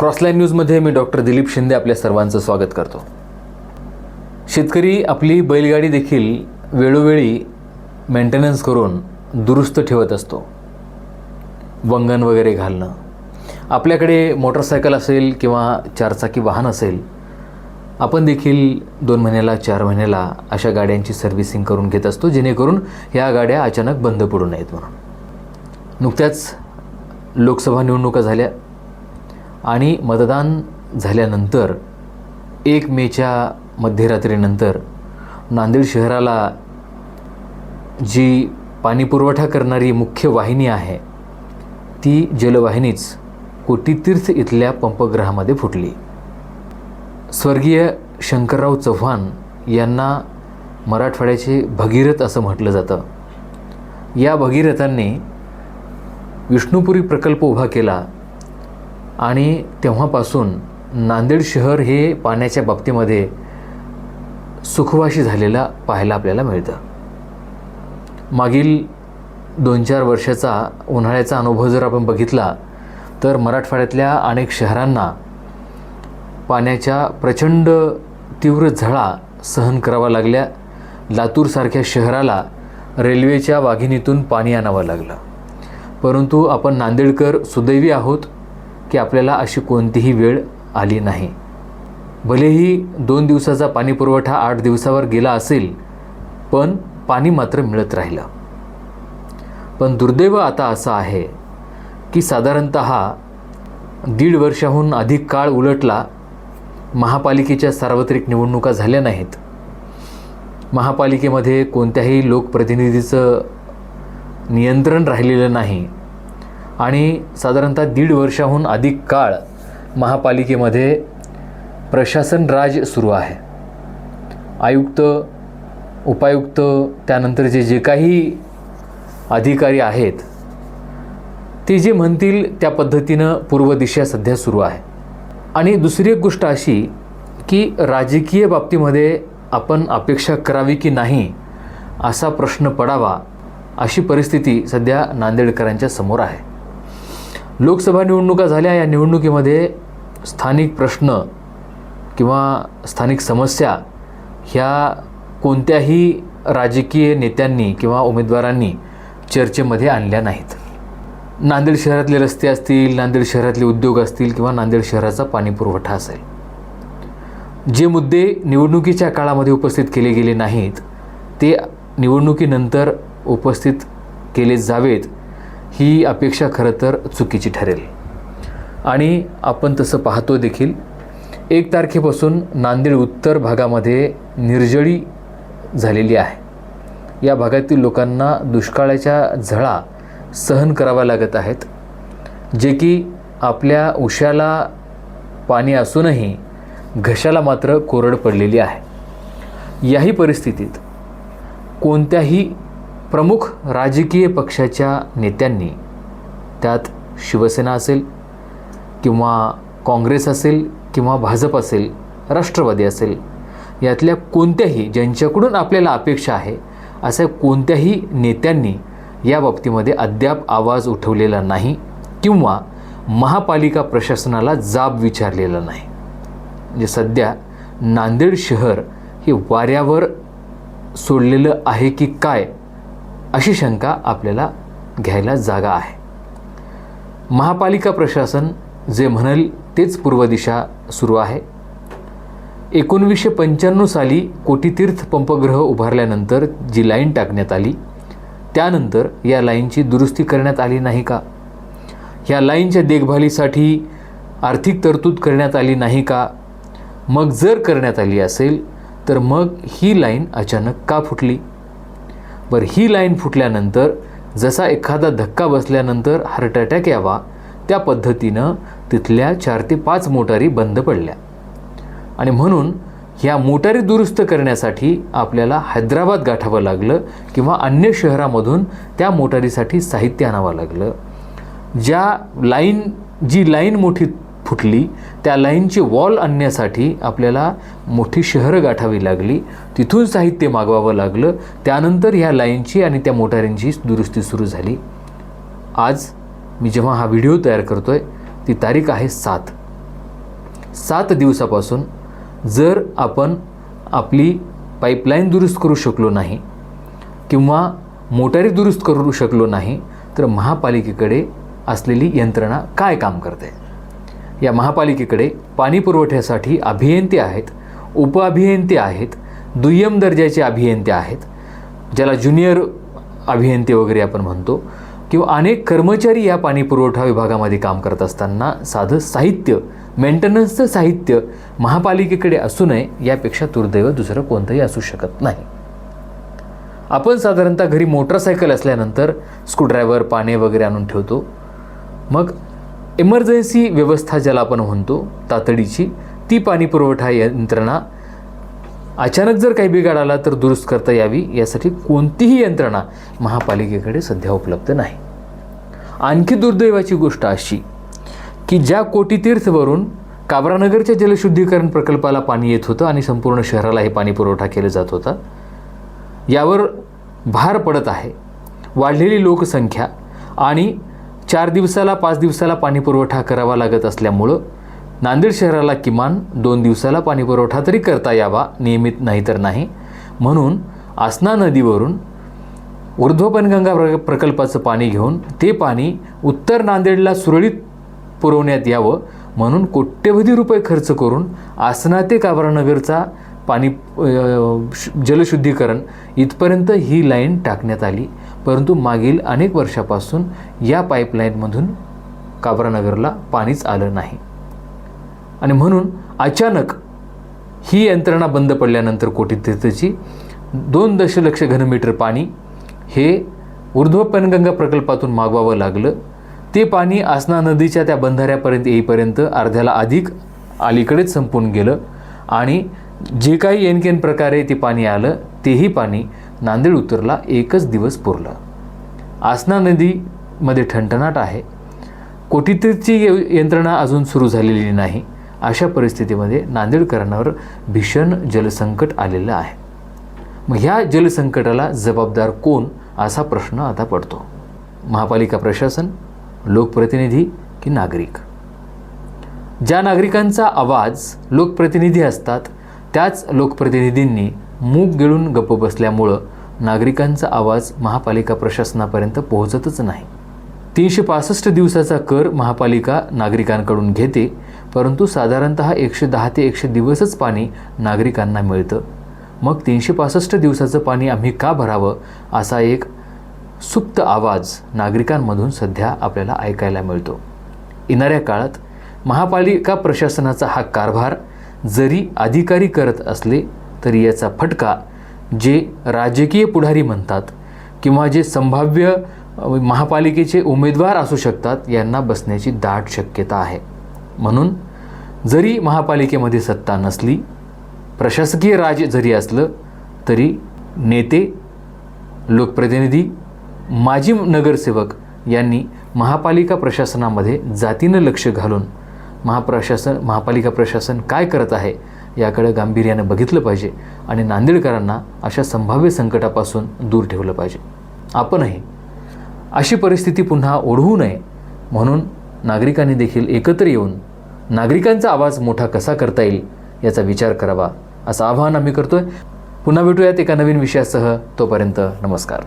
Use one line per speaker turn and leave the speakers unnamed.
क्रॉसलाईन न्यूजमध्ये मी डॉक्टर दिलीप शिंदे आपल्या सर्वांचं स्वागत करतो. शेतकरी आपली बैलगाडी देखील वेळोवेळी मेंटेनन्स करून दुरुस्त ठेवत असतो. वंगण वगैरे घालणं. आपल्याकडे मोटरसायकल असेल किंवा चारचाकी वाहन असेल आपण देखील दोन महिन्याला चार महिन्याला अशा गाड्यांची सर्व्हिसिंग करून घेत असतो जेणेकरून ह्या गाड्या अचानक बंद पडू नयेत म्हणून. नुकत्याच लोकसभा निवडणुका झाल्या. आणि मतदान झाल्यानंतर एक मेच्या मध्यरात्रीनंतर नांदेड शहराला जी पाणीपुरवठा करणारी मुख्य वाहिनी आहे ती जलवाहिनीच कोटीतीर्थ इथल्या पंपगृहामध्ये फुटली. स्वर्गीय शंकरराव चव्हाण यांना मराठवाड्याचे भगीरथ असं म्हटलं जातं. या भगीरथांनी विष्णुपुरी प्रकल्प उभा केला आणि तेव्हापासून नांदेड शहर हे पाण्याच्या बाबतीमध्ये सुखवाशी झालेला पाहायला आपल्याला मिळतं. मागील दोन चार वर्षाचा उन्हाळ्याचा अनुभव जर आपण बघितला तर मराठवाड्यातल्या अनेक शहरांना पाण्याच्या प्रचंड तीव्र झळा सहन करावा लागल्या. लातूरसारख्या शहराला रेल्वेच्या वाघिणीतून पाणी आणावं लागलं. परंतु आपण नांदेडकर सुदैवी आहोत. की आपल्याला अशी कोणतीही वेळ आली नाही. भलेही दोन दिवसाचा पाणीपुरवठा आठ दिवसावर गेला असेल पण पाणी मात्र मिळत राहिलं. पण दुर्दैव आता असं आहे की साधारणत दीड वर्षाहून अधिक काळ उलटला महापालिकेच्या सार्वत्रिक निवडणुका झाल्या नाहीत. महापालिकेमध्ये कोणत्याही लोकप्रतिनिधीचं नियंत्रण राहिलेलं नाही. आणि साधारणतः दीड वर्षाहून अधिक काळ महापालिकेमध्ये प्रशासन राज सुरू आहे. आयुक्त उपायुक्त त्यानंतरचे जे काही अधिकारी आहेत ते जे म्हणतील त्या पद्धतीनं पूर्व दिशा सध्या सुरू आहे. आणि दुसरी एक गोष्ट अशी की राजकीय बाबतीमध्ये आपण अपेक्षा करावी की नाही असा प्रश्न पडावा अशी परिस्थिती सध्या नांदेडकरांच्या समोर आहे. लोकसभा निवडणुका झाल्या या निवडणुकीमध्ये स्थानिक प्रश्न किंवा स्थानिक समस्या ह्या कोणत्याही राजकीय नेत्यांनी किंवा उमेदवारांनी चर्चेमध्ये आणल्या नाहीत. नांदेड शहरातले रस्ते असतील नांदेड शहरातले उद्योग असतील किंवा नांदेड शहराचा पाणीपुरवठा असेल. जे मुद्दे निवडणुकीच्या काळामध्ये उपस्थित केले गेले नाहीत ते निवडणुकीनंतर उपस्थित केले जावेत ही अपेक्षा खरं तर चुकीची ठरेल. आणि आपण तसं पाहतो देखील एक तारखेपासून नांदेड उत्तर भागामध्ये निर्जळी झालेली आहे. या भागातील लोकांना दुष्काळाच्या झळा सहन कराव्या लागत आहेत जे की आपल्या उशाला पाणी असूनही घशाला मात्र कोरड पडलेली आहे. याही परिस्थितीत कोणत्याही प्रमुख राजकीय पक्षाच्या नेत्यांनी त्यात शिवसेना असेल किंवा काँग्रेस असेल किंवा भाजप असेल राष्ट्रवादी असेल यातल्या कोणत्याही ज्यांच्याकडून आपल्याला अपेक्षा आहे अशा कोणत्याही नेत्यांनी या बाबतीमध्ये अद्याप आवाज उठवलेला नाही किंवा महापालिका प्रशासनाला जाब विचारलेला नाही. म्हणजे सध्या नांदेड शहर हे वाऱ्यावर सोडलेलं आहे की काय अशी शंका आपल्याला घ्यायला जागा आहे. महापालिका प्रशासन जे म्हणेल तेच पूर्व दिशा सुरू आहे. एकोणवीसशे पंच्याण्णव साली कोटीतीर्थ पंपग्रह उभारल्यानंतर जी लाईन टाकण्यात आली त्यानंतर या लाईनची दुरुस्ती करण्यात आली नाही का? ह्या लाईनच्या देखभालीसाठी आर्थिक तरतूद करण्यात आली नाही का? मग जर करण्यात आली असेल तर मग ही लाईन अचानक का फुटली? बरं ही लाईन फुटल्यानंतर जसा एखादा धक्का बसल्यानंतर हार्ट अटॅक यावा त्या पद्धतीनं तिथल्या चार ते पाच मोटारी बंद पडल्या. आणि म्हणून ह्या मोटारी दुरुस्त करण्यासाठी आपल्याला हैदराबाद गाठावं लागलं किंवा अन्य शहरामधून त्या मोटारीसाठी साहित्य आणावं लागलं. ज्या लाईन जी लाईन मोठी फुटली त्या लाईनची वॉल आणण्यासाठी आपल्याला मोठी शहरं गाठावी लागली. तिथून साहित्य मागवावं लागलं. त्यानंतर ह्या लाईनची आणि त्या मोटारींची दुरुस्ती सुरू झाली. आज मी जेव्हा हा व्हिडिओ तयार करतो आहे ती तारीख आहे सात. सात दिवसापासून जर आपण आपली पाईपलाईन दुरुस्त करू शकलो नाही किंवा मोटारी दुरुस्त करू शकलो नाही तर महापालिकेकडे असलेली यंत्रणा काय काम करते? या महापालिकेकडे पाणी पुरवठ्यासाठी अभियंते आहेत उपअभियंते आहेत दुय्यम दर्जाचे अभियंते आहेत ज्याला ज्युनियर अभियंते वगैरे आपण म्हणतो किंवा अनेक कर्मचारी या पाणी पुरवठा विभागामध्ये काम करत असताना साधं साहित्य मेंटेनन्सचं साहित्य महापालिकेकडे असू नये यापेक्षा दुर्दैव दुसरं कोणतंही असू शकत नाही. आपण साधारणतः घरी मोटरसायकल असल्यानंतर स्क्रूड्रायव्हर पाने वगैरे आणून ठेवतो. मग इमर्जन्सी व्यवस्था ज्याला आपण म्हणतो तातडीची ती पाणीपुरवठा यंत्रणा अचानक जर काही बिघाड आला तर दुरुस्त करता यावी यासाठी कोणतीही यंत्रणा महापालिकेकडे सध्या उपलब्ध नाही. आणखी दुर्दैवाची गोष्ट अशी की ज्या कोटीतीर्थवरून काबरानगरच्या जलशुद्धीकरण प्रकल्पाला पाणी येत होतं आणि संपूर्ण शहराला हे पाणी पुरवठा केला जात होता यावर भार पडत आहे. वाढलेली लोकसंख्या आणि चार दिवसाला पाच दिवसाला पाणीपुरवठा करावा लागत असल्यामुळं नांदेड शहराला किमान दोन दिवसाला पाणीपुरवठा तरी करता यावा नियमित नाही तर नाही. म्हणून आसना नदीवरून ऊर्ध्वपनगंगा प्र प्रकल्पाचं पाणी घेऊन ते पाणी उत्तर नांदेडला सुरळीत पुरवण्यात यावं म्हणून कोट्यवधी रुपये खर्च करून आसना ते काबरानगरचा पाणी जलशुद्धीकरण इथपर्यंत ही लाईन टाकण्यात आली. परंतु मागील अनेक वर्षापासून या पाईपलाईनमधून काबरानगरला पाणीच आलं नाही. आणि म्हणून अचानक ही यंत्रणा बंद पडल्यानंतर कोटीतीर्थची दोन दशलक्ष घनमीटर पाणी हे ऊर्ध्व पेनगंगा प्रकल्पातून मागवावं लागलं. ते पाणी आसना नदीच्या त्या बंधाऱ्यापर्यंत येईपर्यंत अर्ध्याला अधिक अलीकडेच संपून गेलं आणि जे काही येनकेन प्रकारे ते पाणी आलं तेही पाणी नांदेड उत्तरला एकच दिवस पुरलं. आसना नदीमध्ये ठणठणाट आहे. कोटीतीरची य- यंत्रणा अजून सुरू झालेली नाही. अशा परिस्थितीमध्ये नांदेडकरांवर भीषण जलसंकट आलेलं आहे. मग ह्या जलसंकटाला जबाबदार कोण? असा प्रश्न आता पडतो. महापालिका प्रशासन लोकप्रतिनिधी की नागरिक? ज्या नागरिकांचा आवाज लोकप्रतिनिधी असतात त्याच लोकप्रतिनिधींनी मूग गिळून गप्प बसल्यामुळं नागरिकांचा आवाज महापालिका प्रशासनापर्यंत पोहोचतच नाही. तीनशे पासष्ट दिवसाचा कर महापालिका नागरिकांकडून घेते परंतु साधारणत एकशे दहा ते एकशे दिवसच पाणी नागरिकांना मिळतं. मग तीनशे पासष्ट दिवसाचं पाणी आम्ही का भरावं असा एक सुप्त आवाज नागरिकांमधून सध्या आपल्याला ऐकायला मिळतो. येणाऱ्या काळात महापालिका प्रशासनाचा हा कारभार जरी अधिकारी करत असले तरी याचा फटका जे राजकीय पुढारी म्हणतात किंवा जे संभाव्य महापालिकेचे उमेदवार असू शकतात यांना बसण्याची दाट शक्यता आहे. म्हणून जरी महापालिकेमध्ये सत्ता नसली प्रशासकीय राज जरी असलं तरी नेते लोकप्रतिनिधी माजी नगरसेवक यांनी महापालिका प्रशासनामध्ये जातीनं लक्ष घालून महाप्रशासन महापालिका प्रशासन काय करत आहे याकडे गांभीर्यानं बघितलं पाहिजे आणि नांदेडकरांना अशा संभाव्य संकटापासून दूर ठेवलं पाहिजे. आपणही अशी परिस्थिती पुन्हा ओढवू नये म्हणून नागरिकांनी देखील एकत्र येऊन नागरिकांचा आवाज मोठा कसा करता येईल याचा विचार करावा असं आवाहन आम्ही करतोय. पुन्हा भेटूयात एका नवीन विषयासह. तोपर्यंत नमस्कार.